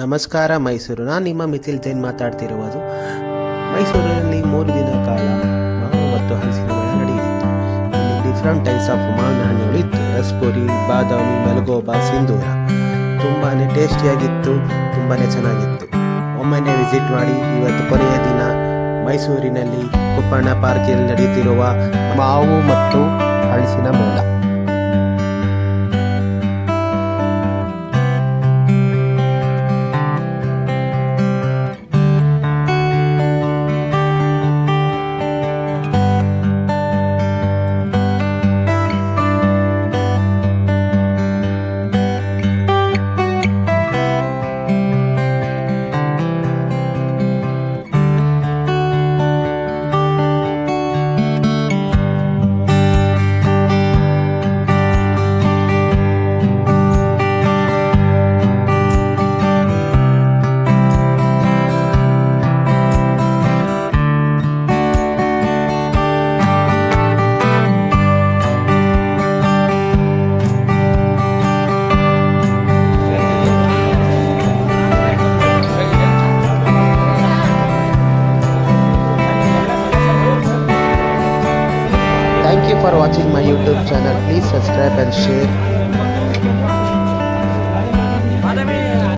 ನಮಸ್ಕಾರ ಮೈಸೂರು. ನಾನು ನಿಮ್ಮ ಮಿಥಿಲ್ ಜೈನ್ ಮಾತಾಡ್ತಿರುವುದು ಮೈಸೂರಿನಲ್ಲಿ ಮೂರು ದಿನ ಕಾಲ ಮತ್ತು ಹಲಸಿನ ಮೇಳ ನಡೆಯಿತು ಡಿಫ್ರೆಂಟ್ ಟೈಪ್ಸ್ ಆಫ್ ಮಾವಿನ ಹಣ್ಣುಗಳು ಇತ್ತು. ರಸ್ಪುರಿ, ಬಾದಾಮಿ, ಮಲಗೋಬಾ, ಸಿಂಧೂರ. ತುಂಬಾ ಟೇಸ್ಟಿಯಾಗಿತ್ತು ತುಂಬಾ ಚೆನ್ನಾಗಿತ್ತು. ಒಮ್ಮೆನೆ ವಿಸಿಟ್ ಮಾಡಿ ಇವತ್ತು ಕೊನೆಯ ದಿನ ಮೈಸೂರಿನಲ್ಲಿ ಕುಪ್ಪಣ್ಣ ಪಾರ್ಕಿನಲ್ಲಿ ನಡೆಯುತ್ತಿರುವ ಮಾವು ಮತ್ತು ಹಲಸಿನ ಮೇಳ. Thank you for watching my YouTube channel. Please subscribe and share.